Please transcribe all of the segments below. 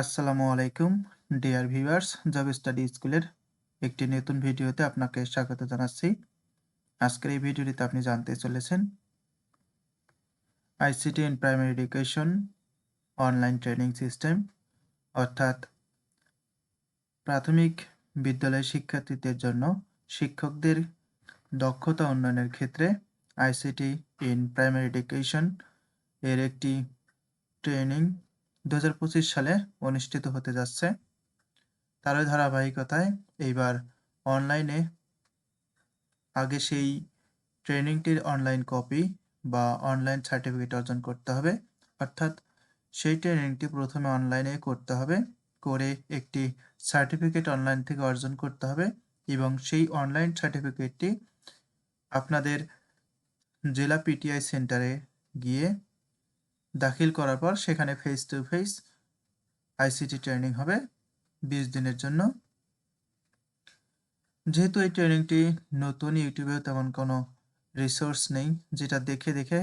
আসসালামু আলাইকুম, dear viewers. Job study স্কুলের একটি নতুন ভিডিওতে আপনাকে স্বাগত জানাচ্ছি। আজকের এই ভিডিওটিতে আপনি জানতে চলেছেন, ICT in primary education online training system, অর্থাৎ প্রাথমিক বিদ্যালয়ের শিক্ষার্থীদের জন্য শিক্ষকদের দক্ষতা উন্নয়নের ক্ষেত্রে আইসিটি ইন প্রাইমারি এডুকেশন এর একটি ট্রেনিং দু হাজার পঁচিশ সালে অনুষ্ঠিত হতে যাচ্ছে। তারই ধারাবাহিকতায় এইবার অনলাইনে আগে সেই ট্রেনিংটির অনলাইন কপি বা অনলাইন সার্টিফিকেট অর্জন করতে হবে। অর্থাৎ সেই ট্রেনিংটি প্রথমে অনলাইনে করতে হবে, করে একটি সার্টিফিকেট অনলাইন থেকে অর্জন করতে হবে এবং সেই অনলাইন সার্টিফিকেটটি আপনাদের জেলা পিটিআই সেন্টারে গিয়ে দাখিল করার পর সেখানে face to face ICT training হবে বিশ দিনের জন্য। যেহেতু এই ট্রেনিংটি নতুন ইউটিউবেও তেমন কোনো রিসোর্স নেই, যেটা দেখে দেখে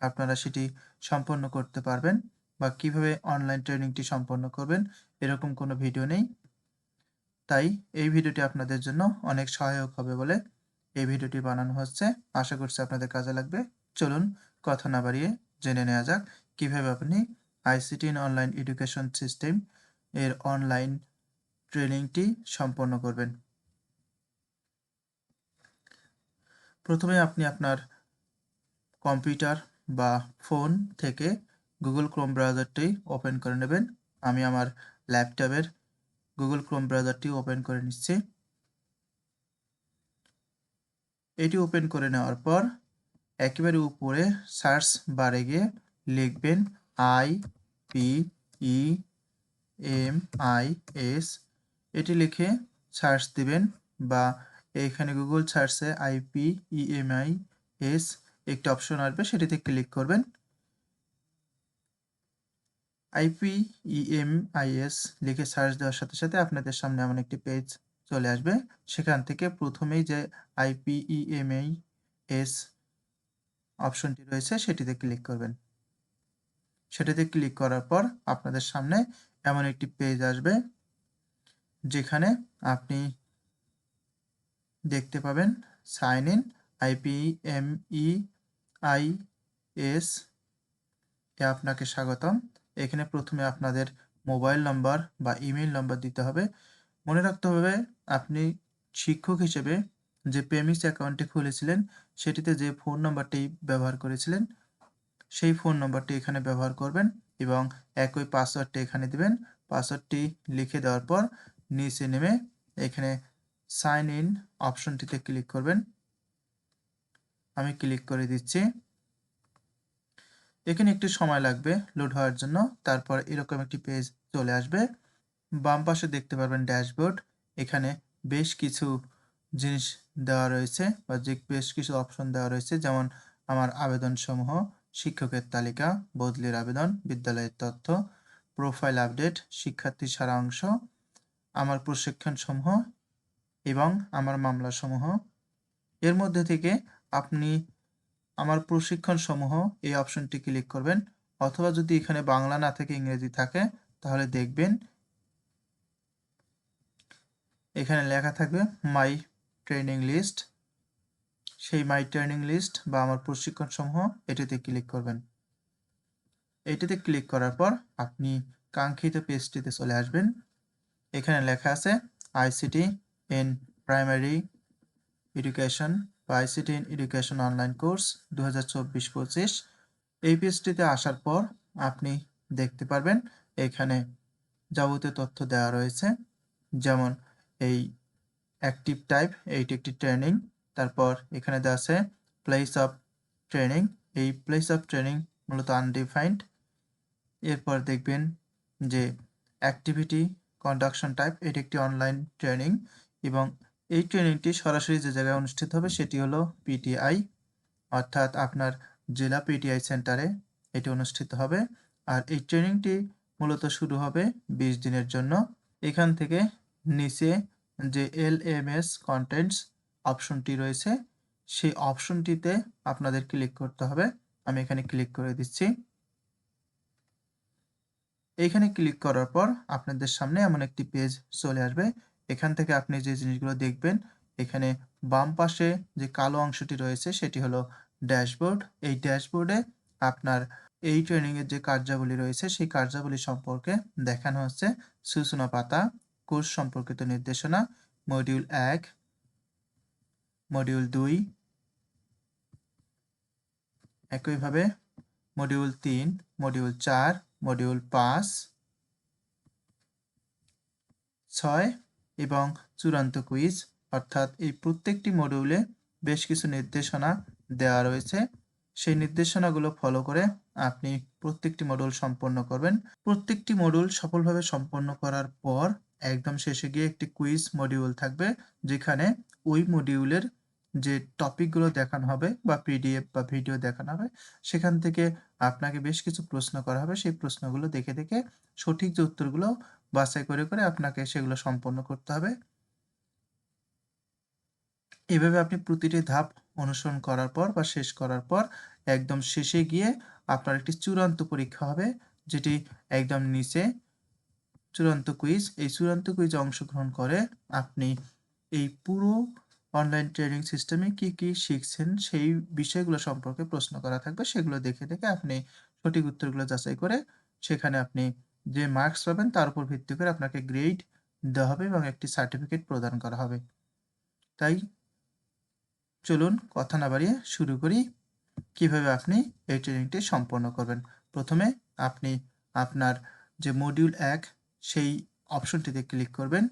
আপনারা সেটি সম্পন্ন করতে পারবেন বা কীভাবে অনলাইন ট্রেনিংটি সম্পন্ন করবেন এরকম কোনো ভিডিও নেই। তাই এই ভিডিওটি আপনাদের জন্য অনেক সহায়ক হবে বলে এই ভিডিওটি বানানো হচ্ছে। আশা করছি আপনাদের কাজে লাগবে। চলুন কথা না বাড়িয়ে জেনে নেওয়া যাক কীভাবে আপনি ICT in online education system এর অনলাইন ট্রেনিংটি সম্পন্ন করবেন? প্রথমে আপনি আপনার কম্পিউটার বা ফোন থেকে গুগল ক্রোম ব্রাউজারটি ওপেন করে নেবেন। আমি আমার ল্যাপটপের গুগল ক্রোম ব্রাউজারটি ওপেন করে নিচ্ছি। এটি ওপেন করে নেওয়ার পর একেবারে উপরে সার্চ বারে গিয়ে লিখবেন I P E M I S এটি লিখে সার্চ দিবেন বা এখানে গুগল সার্চে আইপি ইএমআই এস একটি অপশন আসবে, সেটিতে ক্লিক করবেন। আইপি ইএমআইএস লিখে সার্চ দেওয়ার সাথে সাথে আপনাদের সামনে এমন একটি পেজ চলে আসবে। সেখান থেকে প্রথমেই যে আইপি ইএমআই এস অপশনটি রয়েছে, সেটিতে ক্লিক করবেন। সেটাতে ক্লিক করার পর আপনাদের সামনে এমন একটি পেজ আসবে, যেখানে আপনি দেখতে পাবেন sign in IP M E I S এ আপনাকে স্বাগতম। এখানে প্রথমে আপনাদের মোবাইল নাম্বার বা ইমেল নাম্বার দিতে হবে। মনে রাখতে হবে আপনি শিক্ষক হিসেবে যে পেমিস অ্যাকাউন্টটি খুলেছিলেন, সেটিতে যে ফোন নাম্বারটি ব্যবহার করেছিলেন সেই ফোন নম্বরটি এখানে ব্যবহার করবেন এবং একই পাসওয়ার্ডটি এখানে দিবেন। পাসওয়ার্ডটি লিখে দেওয়ার পর নিচে নেমে এখানে সাইন ইন অপশনটিতে ক্লিক করবেন। আমি ক্লিক করে দিচ্ছি। এখানে একটু সময় লাগবে লোড হওয়ার জন্য। তারপর এরকম একটি পেজ চলে আসবে। বাম পাশে দেখতে পারবেন ড্যাশবোর্ড। এখানে বেশ কিছু জিনিস দেওয়া রয়েছে বা যে বেশ কিছু অপশন দেওয়া রয়েছে। যেমন আমার আবেদন সমূহ শিক্ষকের তালিকা, বদলির আবেদন, বিদ্যালয়ের তথ্য প্রোফাইল আপডেট শিক্ষার্থী সারাংশ, আমার প্রশিক্ষণ সমূহ এবং আমার মামলা সমূহ এর মধ্যে থেকে আপনি আমার প্রশিক্ষণ সমূহ এই অপশনটি ক্লিক করবেন অথবা যদি এখানে বাংলা না থেকে ইংরেজি থাকে, তাহলে দেখবেন এখানে লেখা থাকবে মাই ট্রেনিং লিস্ট সেই মাই ট্রেনিং লিস্ট বা আমার প্রশিক্ষণ সমূহ এটিতে ক্লিক করবেন। এটিতে ক্লিক করার পর আপনি কাঙ্ক্ষিত পেজটিতে চলে আসবেন। এখানে লেখা আছে আইসিটি ইন প্রাইমারি এডুকেশন বা ICT in education online course দু হাজার এই পেজটিতে আসার পর আপনি দেখতে পারবেন এখানে যাবতীয় তথ্য দেওয়া রয়েছে। যেমন এই অ্যাক্টিভ টাইপ এইটি একটি ট্রেনিং তারপর এখানে দেওয়া আছে প্লেস অফ ট্রেনিং এই প্লেস অফ ট্রেনিং মূলত আনডিফাইন্ড এরপর দেখবেন যে অ্যাক্টিভিটি কন্ডাকশন টাইপ এটি একটি অনলাইন ট্রেনিং এবং এই ট্রেনিংটি সরাসরি যে জায়গায় অনুষ্ঠিত হবে সেটি হলো পিটিআই অর্থাৎ আপনার জেলা পিটিআই সেন্টারে এটি অনুষ্ঠিত হবে। আর এই ট্রেনিংটি মূলত শুরু হবে বিশ দিনের জন্য। এখান থেকে নিচে যে এল এম এস কন্টেন্টস অপশনটি রয়েছে। সেই অপশনটিতে আপনাদের ক্লিক করতে হবে। আমি এখানে ক্লিক করে দিচ্ছি। এইখানে ক্লিক করার পর আপনাদের সামনে এমন একটি পেজ চলে আসবে। এখান থেকে আপনি যে জিনিসগুলো দেখবেন, এখানে বাম পাশে যে কালো অংশটি রয়েছে, সেটি হলো ড্যাশবোর্ড। এই ড্যাশবোর্ডে আপনার এই ট্রেনিংয়ের যে কার্যাবলী রয়েছে, সেই কার্যাবলী সম্পর্কে দেখানো হচ্ছে। সূচনা পাতা, কোর্স সম্পর্কিত নির্দেশনা, মডিউল এক মডিউল দুই। একইভাবে মডিউল তিন মডিউল চার মডিউল পাঁচ, ছয় এবং চূড়ান্ত কুইজ অর্থাৎ এই প্রত্যেকটি মডিউলে বেশ কিছু নির্দেশনা দেওয়া রয়েছে। সেই নির্দেশনাগুলো ফলো করে আপনি প্রত্যেকটি মডিউল সম্পন্ন করবেন। প্রত্যেকটি মডিউল সফলভাবে সম্পন্ন করার পর একদম শেষে গিয়ে একটি কুইজ মডিউল থাকবে, যেখানে ওই মডিউলের যে টপিকগুলো দেখানো হবে বা পিডিএফ বা ভিডিও দেখানো হবে, সেখান থেকে আপনাকে বেশ কিছু প্রশ্ন করা হবে। সেই প্রশ্নগুলো দেখে দেখে সঠিক যে উত্তরগুলো বাছাই করে করে আপনাকে সেগুলো সম্পন্ন করতে হবে। এভাবে আপনি প্রতিটি ধাপ অনুসরণ করার পর বা শেষ করার পর একদম শেষে গিয়ে আপনার একটি চূড়ান্ত পরীক্ষা হবে, যেটি একদম নিচে চূড়ান্ত কুইজ এই চূড়ান্ত কুইজে অংশগ্রহণ করে আপনি এই পুরো অনলাইন ট্রেনিং সিস্টেমে কি কি শিখছেন সেই বিষয়গুলো সম্পর্কে প্রশ্ন করা থাকবে, সেগুলো দেখে দেখে আপনি সঠিক উত্তরগুলো যাচাই করে সেখানে আপনি যে মার্কস পাবেন তার উপর ভিত্তি করে আপনাকে গ্রেড দেওয়া হবে এবং একটি সার্টিফিকেট প্রদান করা হবে। তাই চলুন কথা না বাড়িয়ে শুরু করি। কীভাবে আপনি এই ট্রেনিংটি সম্পন্ন করবেন? প্রথমে আপনি আপনার যে মডিউল এক, সেই অপশনটিতে ক্লিক করবেন।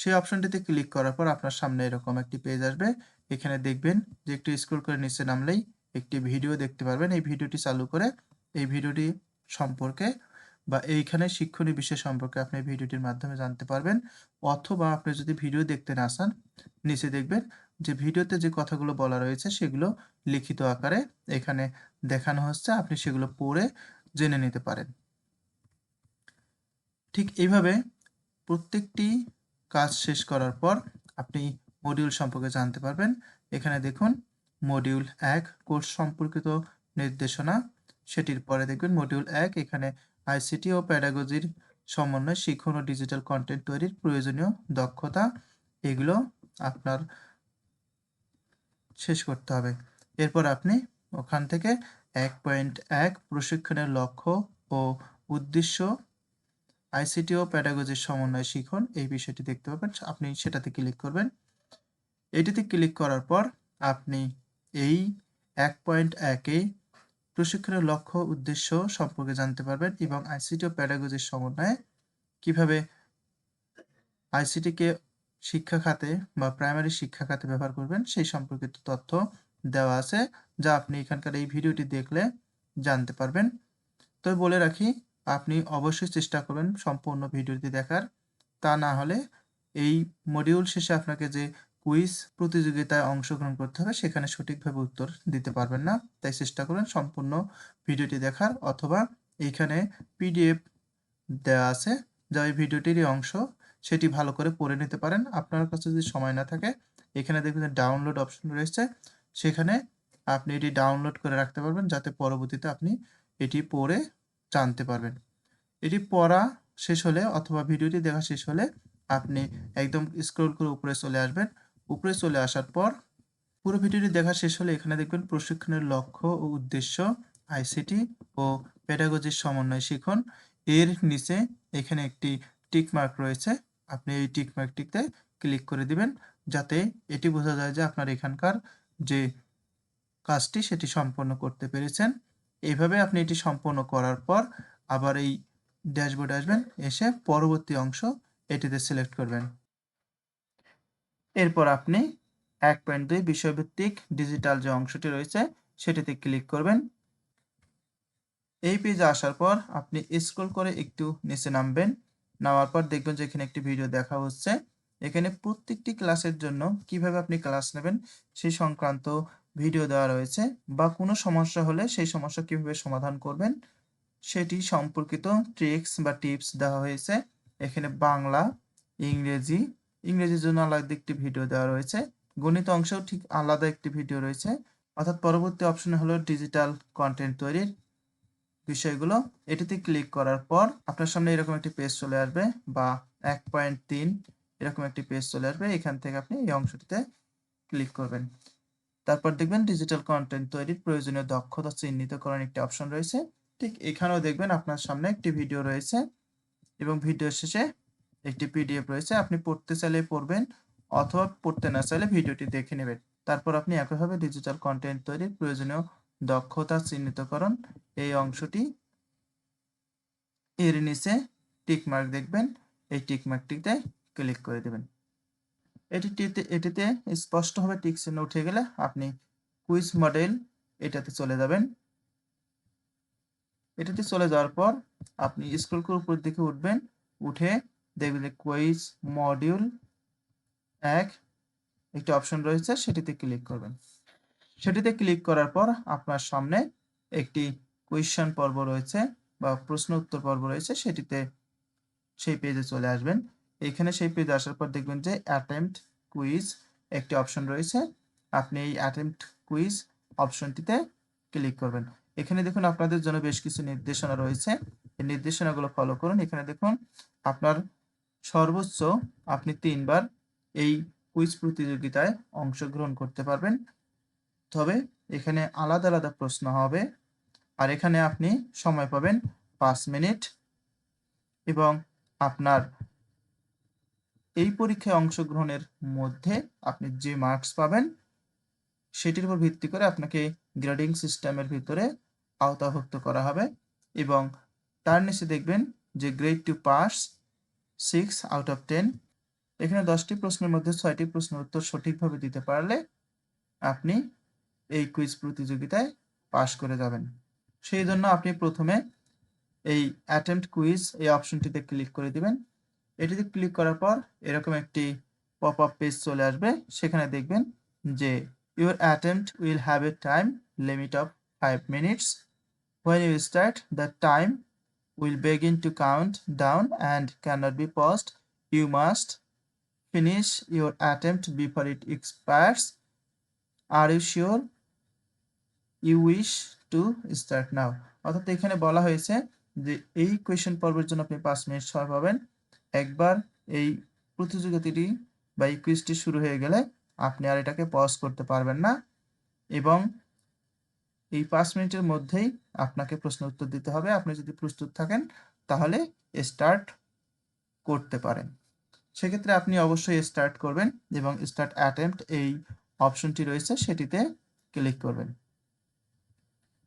সেই অপশনটিতে ক্লিক করার পর আপনার সামনে এরকম একটি পেজ আসবে। এখানে দেখবেন যে একটু স্ক্রল করে নিচে নামলেই একটি ভিডিও দেখতে পারবেন। এই ভিডিওটি চালু করে এই ভিডিওটি সম্পর্কে বা এইখানে শিক্ষণীয় বিষয় সম্পর্কে আপনি ভিডিওটির মাধ্যমে জানতে পারবেন। অথবা আপনি যদি ভিডিও দেখতে না চান, নিচে দেখবেন যে ভিডিওতে যে কথাগুলো বলা রয়েছে সেগুলো লিখিত আকারে এখানে দেখানো হচ্ছে। আপনি সেগুলো পড়ে জেনে নিতে পারেন। ঠিক এইভাবে প্রত্যেকটি কাজ শেষ করার পর আপনি মডিউল সম্পর্কে জানতে পারবেন। এখানে দেখুন মডিউল এক, কোর্স সম্পর্কিত নির্দেশনা। সেটির পরে দেখবেন মডিউল এক, এখানে আইসিটি ও প্যাডাগজির সমন্বয় শিক্ষণ ও ডিজিটাল কন্টেন্ট তৈরির প্রয়োজনীয় দক্ষতা, এগুলো আপনার শেষ করতে হবে। এরপর আপনি ওখান থেকে এক পয়েন্ট এক প্রশিক্ষণের লক্ষ্য ও উদ্দেশ্য আইসিটি ও প্যাডাগজির সমন্বয় শিখন, এই বিষয়টি দেখতে পাবেন। আপনি সেটাতে ক্লিক করবেন। এটিতে ক্লিক করার পর আপনি এই এক পয়েন্ট একে প্রশিক্ষণের লক্ষ্য, উদ্দেশ্য সম্পর্কে জানতে পারবেন এবং আইসিটি ও প্যাডাগজির সমন্বয়ে কীভাবে আইসিটিকে শিক্ষা খাতে বা প্রাইমারি শিক্ষা খাতে ব্যবহার করবেন, সেই সম্পর্কিত তথ্য দেওয়া আছে, যা আপনি এখানকার এই ভিডিওটি দেখলে জানতে পারবেন। তবে বলে রাখি আপনি অবশ্যই চেষ্টা করবেন সম্পূর্ণ ভিডিওটি দেখার। তা না হলে এই মডিউল শেষে আপনাকে যে কুইজ প্রতিযোগিতায় অংশগ্রহণ করতে হবে, সেখানে সঠিকভাবে উত্তর দিতে পারবেন না। তাই চেষ্টা করুন সম্পূর্ণ ভিডিওটি দেখার অথবা এইখানে পিডিএফ দেওয়া আছে, যা এই ভিডিওটিরই অংশ। সেটি ভালো করে পড়ে নিতে পারেন। আপনার কাছে যদি সময় না থাকে, এখানে দেখবেন ডাউনলোড অপশন রয়েছে। সেখানে আপনি এটি ডাউনলোড করে রাখতে পারবেন, যাতে পরবর্তীতে আপনি এটি পড়ে জানতে পারবেন। এটি পড়া শেষ হলে অথবা ভিডিওটি দেখা শেষ হলে আপনি একদম স্ক্রল করে উপরে চলে আসবেন। উপরে চলে আসার পর পুরো ভিডিওটি দেখা শেষ হলে এখানে দেখবেন প্রশিক্ষণের লক্ষ্য ও উদ্দেশ্য আইসিটি ও প্যাডাগজির সমন্বয় শিখন। এর নিচে এখানে একটি টিক মার্ক রয়েছে। আপনি এই টিক মার্কটিতে ক্লিক করে দিবেন যাতে এটি বোঝা যায় যে আপনার এখানকার যে কাজটি সেটি সম্পন্ন করতে পেরেছেন। এইভাবে আপনি এটি সম্পন্ন করার পর আবার এই ড্যাশবোর্ড আসবেন, এসে পরবর্তী অংশ এটিতে সিলেক্ট করবেন। এরপর আপনি এক পয়েন্ট দুই বিষয়ভিত্তিক ডিজিটাল যে অংশটি রয়েছে, সেটিতে ক্লিক করবেন। এই পেজে আসার পর আপনি স্ক্রল করে একটু নিচে নামবেন। নামার পর দেখবেন যে এখানে একটি ভিডিও দেখা হচ্ছে। এখানে প্রত্যেকটি ক্লাসের জন্য কীভাবে আপনি ক্লাস নেবেন সেই সংক্রান্ত ভিডিও দেওয়া রয়েছে বা কোনো সমস্যা হলে সেই সমস্যা কীভাবে সমাধান করবেন সেটি সম্পর্কিত ট্রিক্স বা টিপস দেওয়া হয়েছে। এখানে বাংলা, ইংরেজি ইংরেজির জন্য আলাদা একটি ভিডিও দেওয়া রয়েছে। গণিত অংশেও ঠিক আলাদা একটি ভিডিও রয়েছে। অর্থাৎ পরবর্তী অপশনে হলো ডিজিটাল কন্টেন্ট তৈরির বিষয়গুলো। এটিতে ক্লিক করার পর আপনার সামনে এরকম একটি পেজ চলে আসবে বা এক পয়েন্ট তিন এরকম একটি পেজ চলে আসবে। এখান থেকে আপনি এই অংশটিতে ক্লিক করবেন। তারপর দেখবেন ডিজিটাল কন্টেন্ট তৈরির প্রয়োজনীয় দক্ষতা চিহ্নিত চিহ্নিতকরণ একটি অপশন রয়েছে। ঠিক এখানেও দেখবেন আপনার সামনে একটি ভিডিও রয়েছে এবং ভিডিও শেষে একটি পিডিএফ রয়েছে। আপনি পড়তে চাইলে পড়বেন অথবা পড়তে না চাইলে ভিডিওটি দেখে নেবেন। তারপর আপনি একইভাবে ডিজিটাল কন্টেন্ট তৈরির প্রয়োজনীয় দক্ষতা চিহ্নিত চিহ্নিতকরণ এই অংশটি এর নিচে টিকমার্ক দেখবেন। এই টিকমার্কটিতে ক্লিক করে দেবেন। এটিতে এটিতে স্পষ্টভাবে টিক চিহ্ন উঠে গেলে আপনি কুইজ মডেল এটাতে চলে যাবেন। এটাতে চলে যাওয়ার পর আপনি স্ক্রল করে উপর দিকে উঠবেন, উঠে দেখবেন কুইজ মডিউল এক একটি অপশন রয়েছে, সেটিতে ক্লিক করবেন। সেটিতে ক্লিক করার পর আপনার সামনে একটি কুয়েশন পর্ব রয়েছে বা প্রশ্ন উত্তর পর্ব রয়েছে, সেটিতে সেই পেজে চলে আসবেন। এখানে সেই পেজে আসার পর দেখবেন যে অ্যাটেম্পট কুইজ একটি অপশন রয়েছে। আপনি এই অ্যাটেম্পট কুইজ অপশনটিতে ক্লিক করবেন। এখানে দেখুন আপনাদের জন্য বেশ কিছু নির্দেশনা রয়েছে। এই নির্দেশনাগুলো ফলো করুন। এখানে দেখুন আপনার সর্বোচ্চ আপনি তিনবার এই কুইজ প্রতিযোগিতায় অংশগ্রহণ করতে পারবেন। তবে এখানে আলাদা আলাদা প্রশ্ন হবে। আর এখানে আপনি সময় পাবেন পাঁচ মিনিট। এবং আপনার এই পরীক্ষায় অংশগ্রহণের মধ্যে আপনি যে মার্কস পাবেন, সেটির উপর ভিত্তি করে আপনাকে গ্রেডিং সিস্টেমের ভিতরে আওতাভুক্ত করা হবে এবং তার নিচে দেখবেন যে grade to pass six out of ten এখানে দশটি প্রশ্নের মধ্যে ছয়টি প্রশ্নের উত্তর সঠিকভাবে দিতে পারলে আপনি এই কুইজ প্রতিযোগিতায় পাশ করে যাবেন। সেই জন্য আপনি প্রথমে এই অ্যাটেম্পট কুইজ এই অপশনটিতে ক্লিক করে দিবেন। এটিতে ক্লিক করার পর এরকম একটি পপ আপ পেজ চলে আসবে। সেখানে দেখবেন যে your attempt will have a time limit of five minutes when you start the time will begin to count down and can cannot be paused you must finish your attempt before it expires are you sure you wish to start now অর্থাৎ এখানে বলা হয়েছে যে এই question পর্বের জন্য আপনি পাঁচ মিনিট সময় পাবেন। একবার এই প্রতিযোগিতাটি বা এই কুইজটি শুরু হয়ে গেলে আপনি আর এটাকে পজ করতে পারবেন না এবং এই পাঁচ মিনিটের মধ্যেই আপনাকে প্রশ্ন উত্তর দিতে হবে। আপনি যদি প্রস্তুত থাকেন, তাহলে স্টার্ট করতে পারেন। সেক্ষেত্রে আপনি অবশ্যই স্টার্ট করবেন এবং স্টার্ট অ্যাটেম্পট এই অপশনটি রয়েছে, সেটিতে ক্লিক করবেন।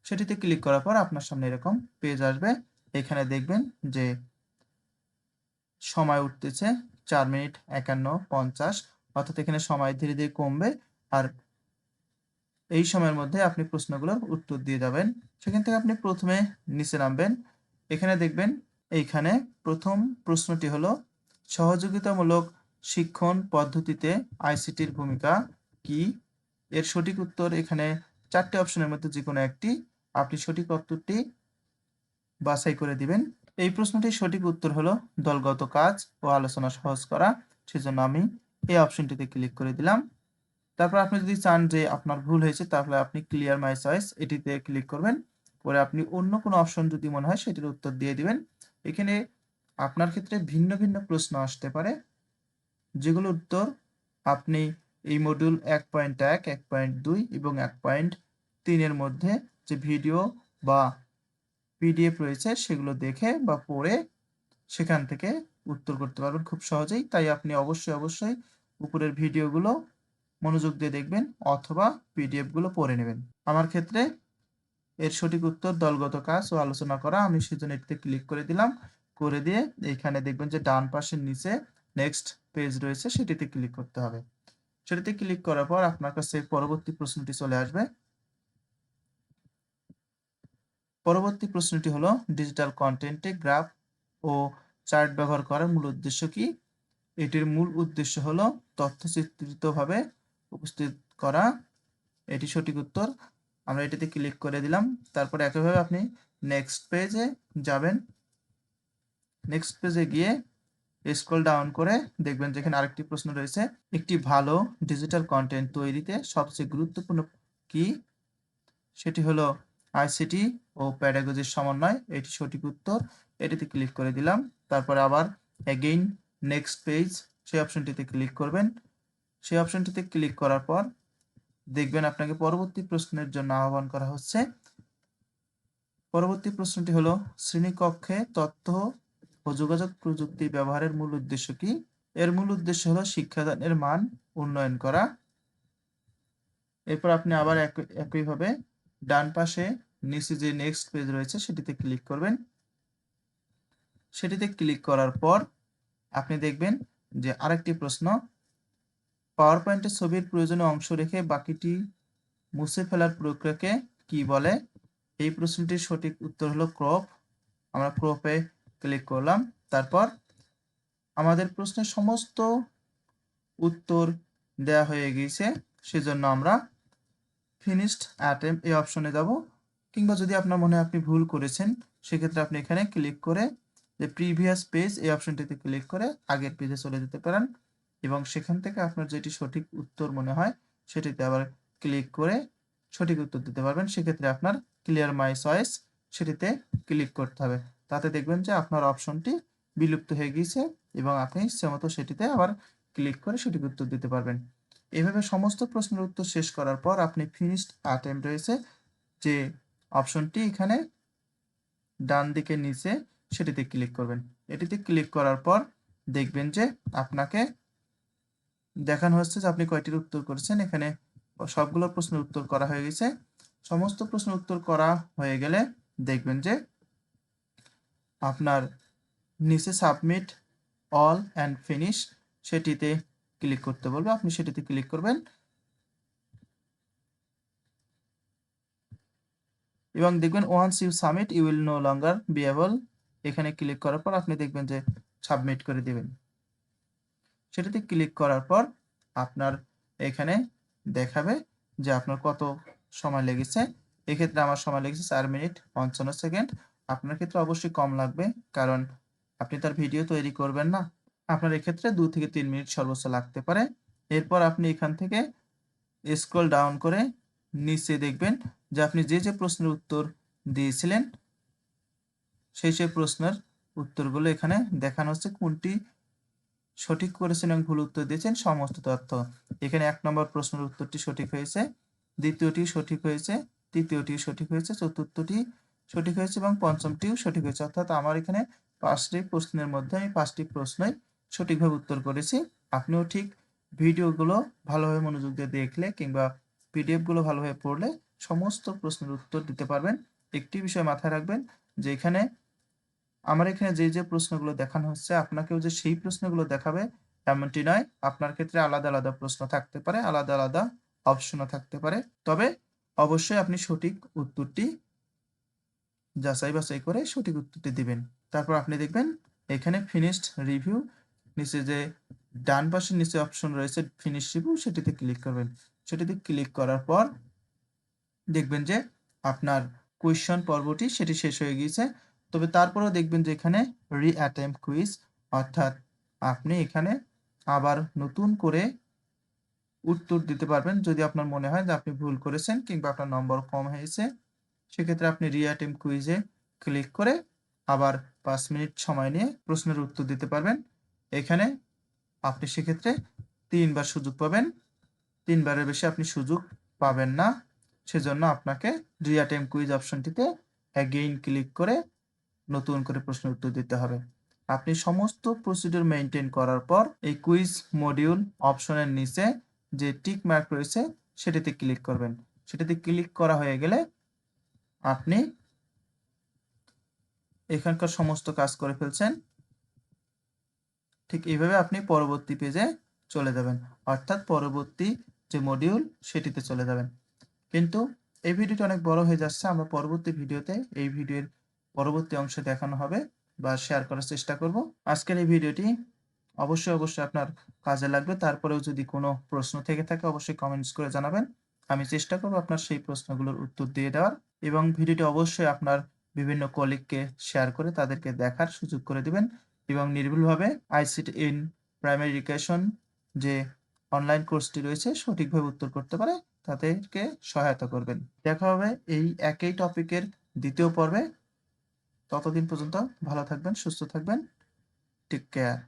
সেটিতে ক্লিক করার পর আপনার সামনে এরকম পেজ আসবে। এখানে দেখবেন যে সময় উঠতেছে চার মিনিট একান্ন পঞ্চাশ। অর্থাৎ এখানে সময় ধীরে ধীরে কমবে আর এই সময়ের মধ্যে আপনি প্রশ্নগুলোর উত্তর দিয়ে যাবেন। সেখান থেকে আপনি প্রথমে নিচে নামবেন। এখানে দেখবেন এইখানে প্রথম প্রশ্নটি হলো, সহযোগিতামূলক শিক্ষণ পদ্ধতিতে আইসিটির ভূমিকা কি? এর সঠিক উত্তর এখানে চারটি অপশনের মধ্যে যে কোনো একটি। আপনি সঠিক উত্তরটি বাছাই করে দিবেন। এই প্রশ্নটির সঠিক উত্তর হলো দলগত কাজ ও আলোচনা সহজ করা। সেজন্য আমি এই অপশনটিতে ক্লিক করে দিলাম। তারপর আপনি যদি চান যে আপনার ভুল হয়েছে, তাহলে আপনি ক্লিয়ার মাই চয়েস এটিতে ক্লিক করবেন। পরে আপনি অন্য কোনো অপশন যদি মনে হয়, সেটির উত্তর দিয়ে দিবেন। এখানে আপনার ক্ষেত্রে ভিন্ন ভিন্ন প্রশ্ন আসতে পারে যেগুলো উত্তর আপনি এই মডিউল এক পয়েন্ট এক এক পয়েন্ট দুই এবং এক পয়েন্ট তিনের মধ্যে যে ভিডিও বা পিডিএফ রয়েছে, সেগুলো দেখে বা পড়ে সেখান থেকে উত্তর করতে পারবেন খুব সহজেই। তাই আপনি অবশ্যই অবশ্যই উপরের ভিডিওগুলো মনোযোগ দিয়ে দেখবেন অথবা পিডিএফগুলো পড়ে নেবেন। আমার ক্ষেত্রে এর সঠিক উত্তর দলগত কাজ ও আলোচনা করা আমি সেজন্য এটিতে ক্লিক করে দিলাম। করে দিয়ে এখানে দেখবেন যে ডান পাশের নিচে নেক্সট পেজ রয়েছে, সেটিতে ক্লিক করতে হবে। সেটিতে ক্লিক করার পর আপনার কাছে পরবর্তী প্রশ্নটি চলে আসবে। পরবর্তী প্রশ্নটি হলো ডিজিটাল কন্টেন্টে গ্রাফ ও চার্ট ব্যবহার করার মূল উদ্দেশ্য কি? এটির মূল উদ্দেশ্য হলো তথ্যচিত্রিতভাবে উপস্থিত করা। এটি সঠিক উত্তর। আমরা এটিতে ক্লিক করে দিলাম। তারপরে একইভাবে আপনি নেক্সট পেজে যাবেন। নেক্সট পেজে গিয়ে স্ক্রল ডাউন করে দেখবেন যেখানে আরেকটি প্রশ্ন রয়েছে। একটি ভালো ডিজিটাল কন্টেন্ট তৈরিতে সবচেয়ে গুরুত্বপূর্ণ কি? সেটি হলো আইসিটি ও প্যাডাগজির সমন্বয়, এটি সঠিক উত্তর। এটিতে ক্লিক করে দিলাম। তারপরে আবার অ্যাগেইন নেক্সট পেজ সেই অপশনটিতে ক্লিক করবেন। সেই অপশনটিতে ক্লিক করার পর দেখবেন আপনাকে পরবর্তী প্রশ্নের জন্য আহ্বান করা হচ্ছে। পরবর্তী প্রশ্নটি হলো, শ্রেণীকক্ষে তথ্য ও যোগাযোগ প্রযুক্তি ব্যবহারের মূল উদ্দেশ্য কি? এর মূল উদ্দেশ্য হলো শিক্ষাদানের মান উন্নয়ন করা। এরপর আপনি আবার একই- একইভাবে ডান পাশে নিচে যে নেক্সট পেজ রয়েছে, সেটিতে ক্লিক করবেন। সেটিতে ক্লিক করার পর আপনি দেখবেন যে আরেকটি প্রশ্ন পাওয়ার পয়েন্টে ছবির প্রয়োজনীয় অংশ রেখে বাকিটি মুছে ফেলার প্রক্রিয়াকে কি বলে? এই প্রশ্নটির সঠিক উত্তর হলো ক্রপ আমরা ক্রপে ক্লিক করলাম। তারপর আমাদের প্রশ্নের সমস্ত উত্তর দেয়া হয়ে গিয়েছে, সেজন্য আমরা ফিনিশড অ্যাটেম্প এই অপশনে যাব। কিংবা যদি আপনার মনে আপনি ভুল করেছেন, সেক্ষেত্রে আপনি এখানে ক্লিক করে যে প্রিভিয়াস পেজ এই অপশনটিতে ক্লিক করে আগের পেজে চলে যেতে পারেন এবং সেখান থেকে আপনার যেটি সঠিক উত্তর মনে হয়, সেটিতে আবার ক্লিক করে সঠিক উত্তর দিতে পারবেন। সেক্ষেত্রে আপনার ক্লিয়ার মাই চয়েস সেটিতে ক্লিক করতে হবে। তাতে দেখবেন যে আপনার অপশনটি বিলুপ্ত হয়ে গিয়েছে এবং আপনি সেমতো সেটিতে আবার ক্লিক করে সঠিক উত্তর দিতে পারবেন। এভাবে সমস্ত প্রশ্নের উত্তর শেষ করার পর আপনি ফিনিশড অ্যাটেম্প রয়েছে যে অপশনটি এখানে ডান দিকে নিচে সেটিতে ক্লিক করবেন। এটিতে ক্লিক করার পর দেখবেন যে আপনাকে দেখানো হচ্ছে যে আপনি কয়টির উত্তর করেছেন। এখানে সবগুলো প্রশ্নের উত্তর করা হয়ে গেছে। সমস্ত প্রশ্নের উত্তর করা হয়ে গেলে দেখবেন যে আপনার নিচে সাবমিট অল অ্যান্ড ফিনিশ সেটিতে ক্লিক করতে বলবে। আপনি সেটিতে ক্লিক করবেন। এবং দেখবেন once you submit you will no longer be able এখানে ক্লিক করার পর আপনি দেখবেন যে সাবমিট করে দেবেন। সেটাতে ক্লিক করার পর আপনার এখানে দেখাবে যে আপনার কত সময় লেগেছে। এক্ষেত্রে আমার সময় লেগেছে চার মিনিট পঞ্চান্ন সেকেন্ড। আপনার ক্ষেত্রে অবশ্যই কম লাগবে কারণ আপনি তার ভিডিও তৈরি করবেন না। আপনার এক্ষেত্রে দু থেকে তিন মিনিট সর্বোচ্চ লাগতে পারে। এরপর আপনি এখান থেকে স্ক্রল ডাউন করে নিচে দেখবেন যে আপনি যে যে প্রশ্নের উত্তর দিয়েছিলেন, সেই সেই প্রশ্নের উত্তরগুলো এখানে দেখানো হচ্ছে, কোনটি সঠিক করেছেন এবং ভুল উত্তর দিয়েছেন, সমস্ত তথ্য। এখানে এক নম্বর প্রশ্নের উত্তরটি সঠিক হয়েছে, দ্বিতীয়টি সঠিক হয়েছে তৃতীয়টি সঠিক হয়েছে, চতুর্থটি সঠিক হয়েছে এবং পঞ্চমটিও সঠিক হয়েছে। অর্থাৎ আমার এখানে পাঁচটি প্রশ্নের মধ্যে আমি পাঁচটি প্রশ্নই সঠিকভাবে উত্তর করেছি। আপনিও ঠিক ভিডিওগুলো ভালোভাবে মনোযোগ দিয়ে দেখলে কিংবা পিডিএফগুলো ভালোভাবে পড়লে সমস্ত প্রশ্নের উত্তর দিতে পারবেন। একটি বিষয় মাথায় রাখবেন যে এখানে আমার এখানে যে যে প্রশ্নগুলো দেখানো হচ্ছে, আপনাকেও যে সেই প্রশ্নগুলো দেখাবে এমনটি নয়। আপনার ক্ষেত্রে আলাদা আলাদা প্রশ্ন থাকতে পারে, আলাদা আলাদা অপশনও থাকতে পারে। তবে অবশ্যই আপনি সঠিক উত্তরটি যাচাই বাছাই করে সঠিক উত্তরটি দিবেন। তারপর আপনি দেখবেন এখানে ফিনিশড রিভিউ নিচে যে ডান পাশের নিচে অপশন রয়েছে ফিনিশ রিভিউ সেটিতে ক্লিক করবেন। সেটিতে ক্লিক করার পর দেখবেন যে আপনার কোয়েশ্চন পর্বটি সেটি শেষ হয়ে গিয়েছে। তবে তারপরেও দেখবেন যে এখানে রি অ্যাটেম্প কুইজ অর্থাৎ আপনি এখানে আবার নতুন করে উত্তর দিতে পারবেন। যদি আপনার মনে হয় যে আপনি ভুল করেছেন কিংবা আপনার নম্বর কম হয়েছে, সেক্ষেত্রে আপনি রি অ্যাটেম্প কুইজে ক্লিক করে আবার পাঁচ মিনিট সময় নিয়ে প্রশ্নের উত্তর দিতে পারবেন। এখানে আপনি সেক্ষেত্রে তিনবার সুযোগ পাবেন। তিনবারের বেশি আপনি সুযোগ পাবেন না। সেজন্য আপনাকে রি অ্যাটেম্প কুইজ অপশনটিতে অ্যাগেইন ক্লিক করে নতুন করে প্রশ্নের উত্তর দিতে হবে। আপনি সমস্ত প্রসিডিউর মেনটেন করার পর এই কুইজ মডিউল অপশনের নিচে যে টিক মার্ক রয়েছে, সেটিতে ক্লিক করবেন। সেটিতে ক্লিক করা হয়ে গেলে আপনি এখানকার সমস্ত কাজ করে ফেলছেন। ঠিক এইভাবে আপনি পরবর্তী পেজে চলে যাবেন। অর্থাৎ পরবর্তী যে মডিউল সেটিতে চলে যাবেন। কিন্তু এই ভিডিওটি অনেক বড় হয়ে যাচ্ছে, আমরা পরবর্তী ভিডিওতে এই ভিডিওর পরবর্তী অংশে দেখানো হবে বা শেয়ার করার চেষ্টা করব। আজকের এই ভিডিওটি অবশ্যই অবশ্যই আপনার কাজে লাগবে। তারপরেও যদি কোনো প্রশ্ন থেকে থাকে, অবশ্যই কমেন্টস করে জানাবেন। আমি চেষ্টা করব আপনার সেই প্রশ্নগুলোর উত্তর দিয়ে দেওয়ার এবং ভিডিওটি অবশ্যই আপনার বিভিন্ন কলিগকে শেয়ার করে তাদেরকে দেখার সুযোগ করে দিবেন এবং নির্ভুলভাবে আইসিটি ইন প্রাইমারি এডুকেশন যে অনলাইন কোর্সটি রয়েছে, সঠিকভাবে উত্তর করতে পারে, তাদেরকে সহায়তা করবেন। দেখা হবে এই একই টপিকের দ্বিতীয় পর্বে। ততদিন পর্যন্ত ভালো থাকবেন, সুস্থ থাকবেন। Take care